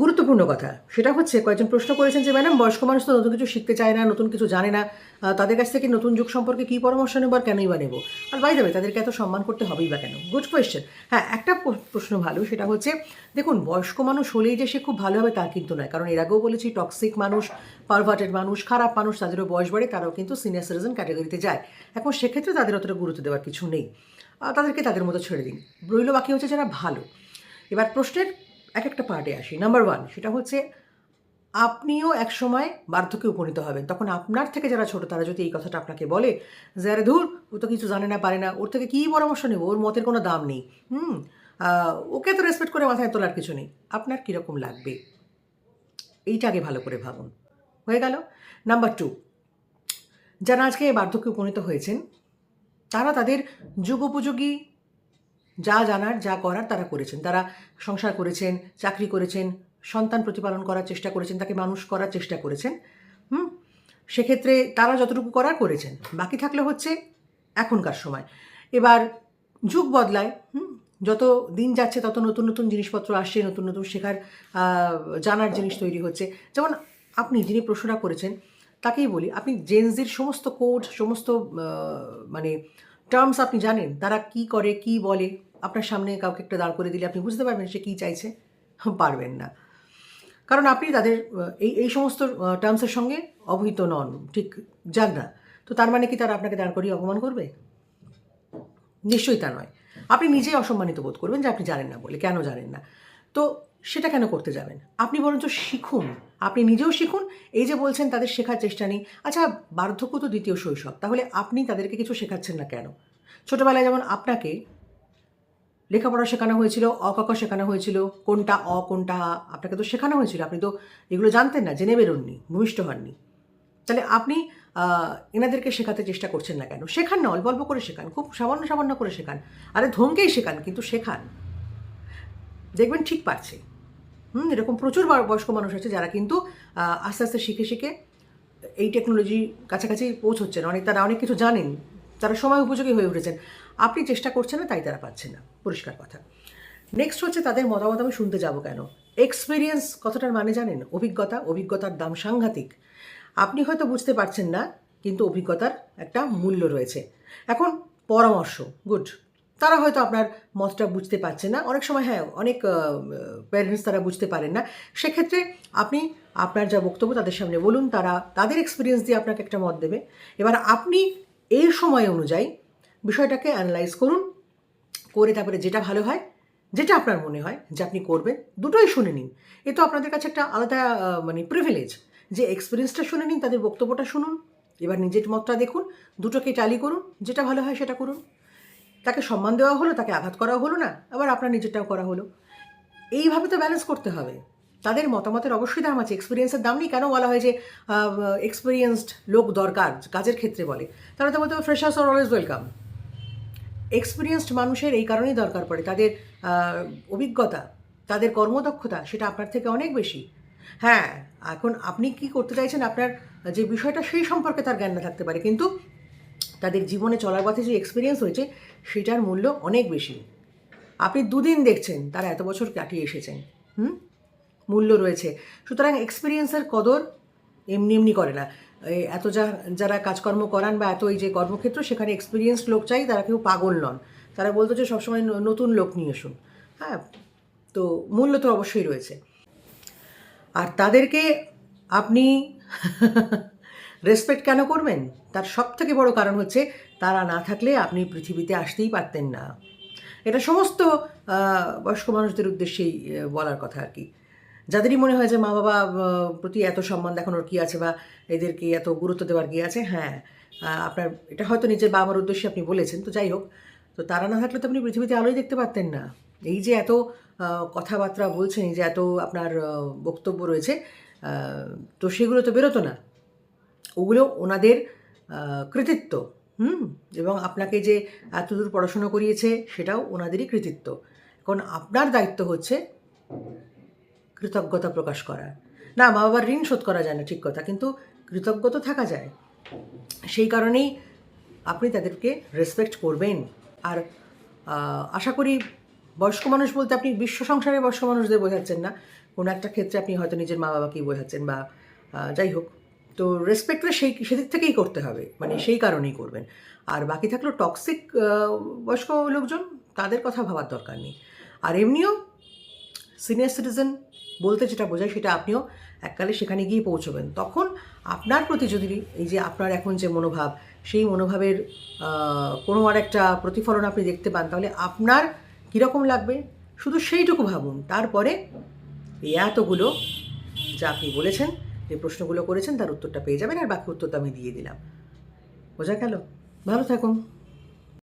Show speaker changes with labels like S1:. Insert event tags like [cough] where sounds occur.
S1: গুরুত্বপূর্ণ কথা। সেটা হচ্ছে কয়েকজন প্রশ্ন করেছেন যে, ম্যাডাম, বয়স্ক মানুষ তো নতুন কিছু শিখতে চায় না, নতুন কিছু জানে না। তাদের কাছ থেকে নতুন যুগ সম্পর্কে কী পরামর্শ নেব আর কেনই বা নেব? আর বাই দেবে তাদেরকে এত সম্মান করতে হবেই বা কেন? গুড কোয়েশ্চেন হ্যাঁ একটা প্রশ্ন ভালো, সেটা হচ্ছে, দেখুন, বয়স্ক মানুষ হলেই যে সে খুব ভালো হবে তা কিন্তু নয়। কারণ এর আগেও বলেছি টক্সিক মানুষ পারভার্টেড মানুষ, খারাপ মানুষ, তাদেরও বয়স বাড়ে, তারাও কিন্তু সিনিয়র সিটিজেন ক্যাটাগরিতে যায়। এখন সেক্ষেত্রে তাদের অতটা গুরুত্ব দেওয়ার কিছু নেই। তাদেরকে তাদের মতো ছেড়ে দিন। রইল বাকি হচ্ছে যারা ভালো। এবার প্রশ্নের এক একটা পার্টে আসি। নাম্বার ওয়ান সেটা হচ্ছে আপনিও এক সময় বার্ধক্যে উপনীত হবেন। তখন আপনার থেকে যারা ছোট, তারা যদি এই কথাটা আপনাকে বলে যে, আরে ধুর, ও তো কিছু জানে না, পারে না, ওর থেকে কী পরামর্শ নেব? ওর মতের কোনো দাম নেই। হুম ওকে তো রেসপেক্ট করে মাথায় তোলার কিছু নেই। আপনার কীরকম লাগবে? এইটা আগে ভালো করে ভাবুন। হয়ে গেল। নাম্বার টু যারা আজকে বার্ধক্যে উপনীত হয়েছেন, তারা তাদের যুগোপযোগী যা জানার, যা করার তারা করেছেন। তারা সংসার করেছেন, চাকরি করেছেন, সন্তান প্রতিপালন করার চেষ্টা করেছেন, তাকে মানুষ করার চেষ্টা করেছেন, হুম? সেক্ষেত্রে তারা যতটুকু করার করেছেন। বাকি থাকলে হচ্ছে এখনকার সময়। এবার যুগ বদলায়, হুম? যত দিন যাচ্ছে, তত নতুন নতুন জিনিসপত্র আসছে, নতুন নতুন শেখার জানার জিনিস তৈরি হচ্ছে। যেমন আপনি যিনি প্রশ্নটা করেছেন, তাকেই বলি, আপনি জেন্সদের সমস্ত কোড সমস্ত মানে টার্মস আপনি জানেন, তারা কি করে, কি বলে, আপনার সামনে কাউকে একটা দাঁড় করে দিলে আপনি বুঝতে পারবেন সে কী চাইছে, [laughs] পারবেন না। কারণ আপনি তাদের এই এই সমস্ত টার্মসের সঙ্গে অবহিত নন, ঠিক যান না। তো তার মানে কি তারা আপনাকে দাঁড় করিয়ে অপমান করবে? নিশ্চয়ই তা নয়। আপনি নিজেই অসম্মানিত বোধ করবেন যে আপনি জানেন না বলে, কেন জানেন না? তো সেটা কেন করতে যাবেন? আপনি বরঞ্চ শিখুন। আপনি নিজেও শিখুন। এই যে বলছেন তাদের শেখার চেষ্টা নেই। আচ্ছা বার্ধক্য তো দ্বিতীয় শৈশব। তাহলে আপনি তাদেরকে কিছু শেখাচ্ছেন না কেন? ছোটোবেলায় যেমন আপনাকে লেখাপড়া শেখানো হয়েছিল, অকক শেখানো হয়েছিল, কোনটা অ, কোনটা আপনাকে তো শেখানো হয়েছিল। আপনি তো এগুলো জানতেন না, জেনে বেরোননি, ভূমিষ্ঠ হননি। তাহলে আপনি এনাদেরকে শেখাতে চেষ্টা করছেন না কেন? শেখান না, অল্প অল্প করে শেখান, খুব সামান্য সামান্য করে শেখান। আরে ধমকেই শেখান, কিন্তু শেখান। দেখবেন ঠিক পারছে। হুম, এরকম প্রচুর বয়- বয়স্ক মানুষ আছে যারা কিন্তু আস্তে আস্তে শিখে শিখে এই টেকনোলজি কাছাকাছি পৌঁছচ্ছেন। অনেক তারা অনেক কিছু জানেন। তারা সময় উপযোগী হয়ে উঠেছেন। আপনি চেষ্টা করছেন না, তাই তারা পাচ্ছেন না। পরিষ্কার কথা। নেক্সট হচ্ছে তাদের মতামত আমি শুনতে যাব কেন? এক্সপিরিয়েন্স কথাটার মানে জানেন? অভিজ্ঞতা, অভিজ্ঞতার দাম সাংঘাতিক। আপনি হয়তো বুঝতে পারছেন না, কিন্তু অভিজ্ঞতার একটা মূল্য রয়েছে। এখন পরামর্শ গুড তারা হয়তো আপনার মতটা বুঝতে পারছে না। অনেক সময় হ্যাঁ অনেক প্যারেন্টস তারা বুঝতে পারেন না। সেক্ষেত্রে আপনি আপনার যা বক্তব্য তাদের সামনে বলুন, তারা তাদের এক্সপিরিয়েন্স দিয়ে আপনাকে একটা মত দেবে। এবার আপনি এই সময় অনুযায়ী বিষয়টাকে অ্যানালাইজ করুন, করে তারপরে যেটা ভালো হয়, যেটা আপনার মনে হয় যে আপনি করবেন, দুটোই শুনে নিন। এ তো আপনাদের কাছে একটা আলাদা মানে প্রিভিলেজ যে এক্সপিরিয়েন্সটা শুনে নিন, তাদের বক্তব্যটা শুনুন। এবার নিজের মতটা দেখুন, দুটোকে টালি করুন, যেটা ভালো হয় সেটা করুন। তাকে সম্মান দেওয়া হলো, তাকে আঘাত করা হলো না, আবার আপনার নিজেরটাও করা হলো। এইভাবে তো ব্যালেন্স করতে হবে। তাদের মতামতের অবশ্যই দাম আছে। এক্সপিরিয়েন্সের দাম নেই। কেন বলা হয় যে এক্সপিরিয়েন্সড লোক দরকার, কাজের ক্ষেত্রে বলে। তারা তো বলতে ফ্রেশার্স আর অলওয়েজ ওয়েলকাম এক্সপিরিয়েন্সড মানুষের এই কারণেই দরকার পড়ে। তাদের অভিজ্ঞতা, তাদের কর্মদক্ষতা, সেটা আপনার থেকে অনেক বেশি। হ্যাঁ এখন আপনি কি করতে চাইছেন আপনার, যে বিষয়টা সেই সম্পর্কে তার জ্ঞান না থাকতে পারে। কিন্তু তাদের জীবনে চলার পথে যে এক্সপিরিয়েন্স হয়েছে, সেটার মূল্য অনেক বেশি। আপনি দুদিন দেখছেন তারা এত বছর কাটিয়ে এসেছেন, হুম? মূল্য রয়েছে। সুতরাং এক্সপিরিয়েন্সের কদর এমনি এমনি করে না। এত যা, যারা কাজকর্ম করান বা এত এই যে কর্মক্ষেত্র, সেখানে এক্সপিরিয়েন্স লোক চাই, তারা কেউ পাগল নন। তারা বলতো যে সবসময় নতুন লোক নিয়ে এসুন। হ্যাঁ তো মূল্য তো অবশ্যই রয়েছে। আর তাদেরকে আপনি [laughs] রেসপেক্ট কেন করবেন? তার সব থেকে বড় কারণ হচ্ছে, তারা না থাকলে আপনি পৃথিবীতে আসতেই পারতেন না। এটা সমস্ত বয়স্ক মানুষদের উদ্দেশ্যেই বলার কথা আর কি। যাদেরই মনে হয় যে মা বাবা প্রতি এত সম্মান দেখানোর কী আছে বা এদেরকে এত গুরুত্ব দেওয়ার কী আছে হ্যাঁ আপনার, এটা হয়তো নিজের বাবার উদ্দেশ্যে আপনি বলেছেন, তো যাই হোক। তো তারা না থাকলে তো আপনি পৃথিবীতে আলোই দেখতে পারতেন না। এই যে এত কথাবার্তা বলছেন, এই যে এত আপনার বক্তব্য রয়েছে তো সেগুলো তো বেরোতো না। ওগুলো ওনাদের কৃতিত্ব, হুম? এবং আপনাকে যে এতদূর পড়াশুনো করিয়েছে সেটাও ওনাদেরই কৃতিত্ব। এখন আপনার দায়িত্ব হচ্ছে কৃতজ্ঞতা প্রকাশ করা। না মা বাবার ঋণ শোধ করা যায় না, ঠিক কথা, কিন্তু কৃতজ্ঞ তো থাকা যায়। সেই কারণেই আপনি তাদেরকে রেসপেক্ট করবেন। আর আশা করি বয়স্ক মানুষ বলতে আপনি বিশ্ব সংসারে বয়স্ক মানুষদের বোঝাচ্ছেন না। কোনো একটা ক্ষেত্রে আপনি হয়তো নিজের মা বাবাকেই বোঝাচ্ছেন বা যাই হোক। তো রেসপেক্টটা সেই সেদিক থেকেই করতে হবে। মানে সেই কারণেই করবেন। আর বাকি থাকল টক্সিক বয়স্ক লোকজন তাদের কথা ভাবার দরকার নেই। আর এমনিও সিনিয়র সিটিজেন বলতে যেটা বোঝায় সেটা আপনিও এককালে সেখানে গিয়ে পৌঁছবেন। তখন আপনার প্রতি যদি এই যে আপনার এখন যে মনোভাব সেই মনোভাবের কোনো আর একটা প্রতিফলন আপনি দেখতে পান তাহলে আপনার কীরকম লাগবে? শুধু সেইটুকু ভাবুন। তারপরে এই এতগুলো যা আপনি বলেছেন যে প্রশ্নগুলো করেছেন তার উত্তরটা পেয়ে যাবেন আর বাকি উত্তরটা আমি দিয়ে দিলাম। বোঝা গেল? ভালো থাকুন।